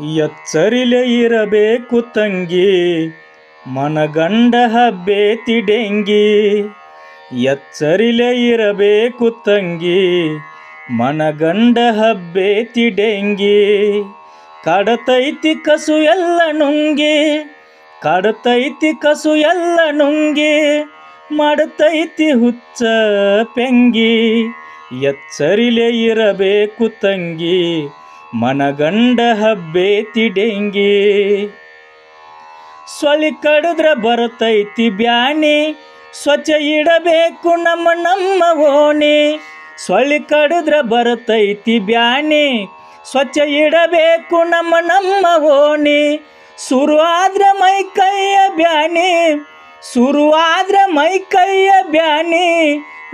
ಎಚ್ಚರಿಲೆ ಇರಬೇಕು ತಂಗಿ, ಮನಗಂಡ ಹಬ್ಬೇತಿ ಡೆಂಗಿ. ಎಚ್ಚರಿಲೆ ಇರಬೇಕು ತಂಗಿ, ಮನಗಂಡ ಹಬ್ಬೇತಿ ಡೆಂಗಿ. ಕಡತೈತಿ ಕಸು ಎಲ್ಲ ನುಂಗಿ, ಕಡತೈತಿ ಕಸು ಎಲ್ಲ ನುಂಗಿ, ಮಾಡತೈತಿ ಹುಚ್ಚ ಪೆಂಗಿ. ಎಚ್ಚರಿಲೆ ಇರಬೇಕು ತಂಗಿ ಮನಗಂಡ ಹಬ್ಬೇತಿ ಡೆಂಗಿ ಸೊಳಿ ಕಡಿದ್ರ ಬರುತ್ತೈತಿ ಬ್ಯಾನಿ ಸ್ವಚ್ಛ ಇಡಬೇಕು ನಮ್ಮ ನಮ್ಮ ಓಣಿ. ಸೊಳ್ಳಿ ಕಡಿದ್ರ ಬರುತ್ತೈತಿ ಬ್ಯಾನಿ ಸ್ವಚ್ಛ ಇಡಬೇಕು ನಮ್ಮ ನಮ್ಮ ಓಣಿ. ಶುರು ಆದ್ರೆ ಮೈ ಕೈಯ ಬ್ಯಾನಿ ಶುರು ಆದ್ರೆ ಮೈ ಕೈಯ ಬ್ಯಾನಿ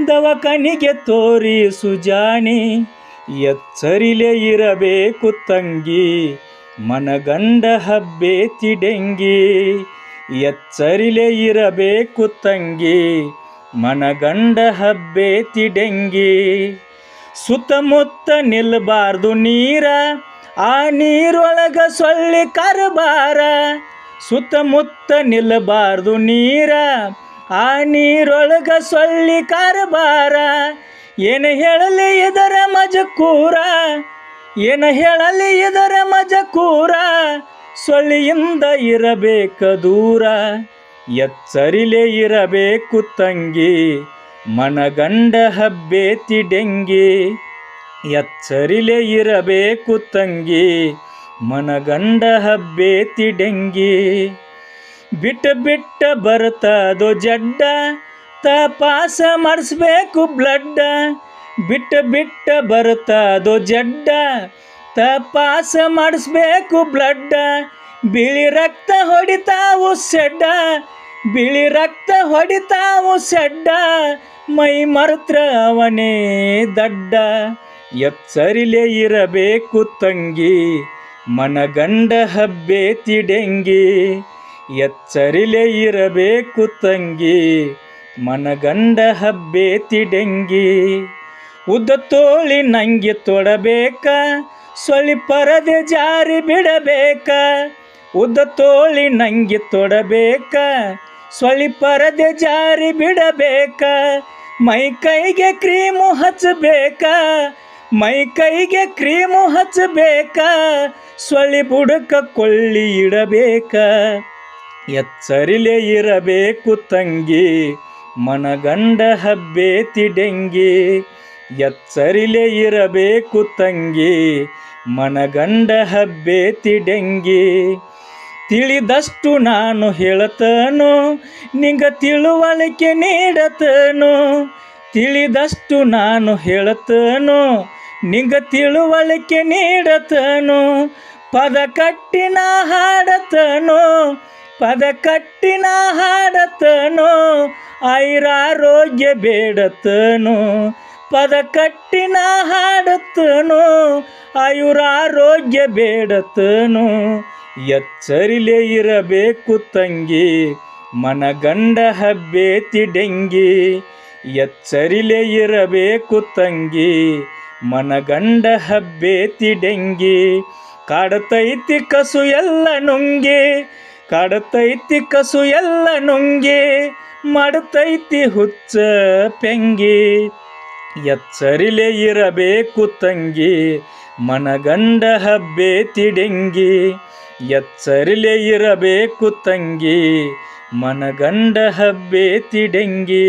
ದವಕನಿಗೆ ತೋರಿ ಸುಜಾನಿ ಎಚ್ಚರಿಲೆ ಇರಬೇಕು ತಂಗಿ, ಮನಗಂಡ ಹಬ್ಬೇತಿ ಡೆಂಗಿ ಎಚ್ಚರಿಲೆ ಇರಬೇಕು ತಂಗಿ, ಮನಗಂಡ ಹಬ್ಬೇತಿ ಡೆಂಗಿ ಸುತ್ತಮುತ್ತ ನಿಲ್ಬಾರ್ದು ನೀರ, ಆ ನೀರೊಳಗ ಸೊಳ್ಳಿ ಕರಬಾರ. ಸುತ್ತಮುತ್ತ ನಿಲ್ಲಬಾರ್ದು ನೀರ, ಆ ನೀರೊಳಗ ಸೊಳ್ಳಿ ಕರಬಾರ. ಏನು ಹೇಳಲಿ ಇದರ ಮಜಕೂರ? ಏನ ಹೇಳಲಿ ಇದರ ಮಜಕೂರ? ಸೊಳ್ಳಿಯಿಂದ ಇರಬೇಕ ದೂರ, ಎಚ್ಚರಿಲೆ ಇರಬೇಕು ತಂಗಿ, ಮನಗಂಡ ಹಬ್ಬೇತಿ ಡೆಂಗಿ. ಎಚ್ಚರಿಲೆ ಇರಬೇಕು ತಂಗಿ, ಮನಗಂಡ ಹಬ್ಬೇತಿ ಡೆಂಗಿ. ಬಿಟ್ಟ ಬಿಟ್ಟ ಬರ್ತದೋ ಜಡ್ಡ, ತಪಾಸ ಮಾಡಿಸ್ಬೇಕು ಬ್ಲಡ್ಡ. ಬಿಟ್ಟ ಬಿಟ್ಟ ಬರುತ್ತದು ಜಡ್ಡ? ತಪಾಸ ಮಾಡಿಸ್ಬೇಕು ಬ್ಲಡ್ಡ. ಬಿಳಿ ರಕ್ತ ಹೊಡಿತಾವು ಸೆಡ್ಡ ಬಿಳಿ ರಕ್ತ ಹೊಡಿತಾವು ಸೆಡ್ಡ ಮೈ ಮರುತ್ರ ಅವನೇ ದಡ್ಡ. ಎಚ್ಚರಿಲೆ ಇರಬೇಕು ತಂಗಿ. ಮನಗಂಡ ಹಬ್ಬೇತಿ ಡೆಂಗಿ. ಎಚ್ಚರಿಲೆ ಇರಬೇಕು ತಂಗಿ. ಮನಗಂಡ ಹಬ್ಬೇತಿ ಡೆಂಗಿ. ಉದ್ದ ತೋಳಿ ನಂಗೆ ತೊಡಬೇಕ ಸೊಳ್ಳಿ ಪರದೆ ಜಾರಿ ಬಿಡಬೇಕ. ಉದ್ದ ತೋಳಿ ನಂಗೆ ತೊಡಬೇಕ ಸೊಳಿ ಪರದೆ ಜಾರಿ ಬಿಡಬೇಕ. ಮೈ ಕೈಗೆ ಕ್ರೀಮು ಹಚ್ಚಬೇಕ, ಮೈ ಕೈಗೆ ಕ್ರೀಮು ಹಚ್ಚಬೇಕ ಸೊಳ್ಳಿ ಬುಡಕ ಕೊಳ್ಳಿ ಇಡಬೇಕ. ಎಚ್ಚರಿಲೆ ಇರಬೇಕು ತಂಗಿ, ಮನಗಂಡ ಹಬ್ಬೇತಿ ಡೆಂಗಿ. ಎಚ್ಚರಿಲೆ ಇರಬೇಕು ತಂಗಿ, ಮನಗಂಡ ಹಬ್ಬೆ ತಿಡೆಂಗಿ. ತಿಳಿದಷ್ಟು ನಾನು ಹೇಳತನು, ನಿಂಗ ತಿಳುವಳಿಕೆ ನೀಡತನು. ತಿಳಿದಷ್ಟು ನಾನು ಹೇಳತನು, ನಿಂಗ ತಿಳುವಳಿಕೆ ನೀಡತನು. ಪದ ಕಟ್ಟಿನ ಹಾಡತನು, ಪದ ಕಟ್ಟಿನ ಹಾಡತನು. ಐರಾರೋಗ್ಯ ಬೇಡತನು. ಪದ ಕಟ್ಟಿನ ಹಾಡತ್ತನು ಆಯುರ ಆರೋಗ್ಯ ಬೇಡತನು ಎಚ್ಚರಿಲೆ ಇರಬೇಕು ತಂಗಿ, ಮನಗಂಡ ಹಬ್ಬೇತಿ ಡೆಂಗಿ. ಎಚ್ಚರಿಲೆ ಇರಬೇಕು ತಂಗಿ, ಮನಗಂಡ ಹಬ್ಬೇತಿ ಡೆಂಗಿ. ಕಾಡತೈತಿ ಕಸು ಎಲ್ಲ ನುಂಗಿ, ಕಾಡತೈತಿ ಕಸು ಎಲ್ಲ ನುಂಗಿ, ಮಾಡತೈತಿ ಹುಚ್ಚ ಪೆಂಗಿ. ಎಚ್ಚರಿಲೆ ಇರಬೇಕು ತಂಗಿ ಮನಗಂಡ ಹಬ್ಬೆ ತಿಡೆಂಗಿ. ಎಚ್ಚರಿಲೆ ಇರಬೇಕು ತಂಗಿ ಮನಗಂಡ ಹಬ್ಬೆ ಡೆಂಗಿ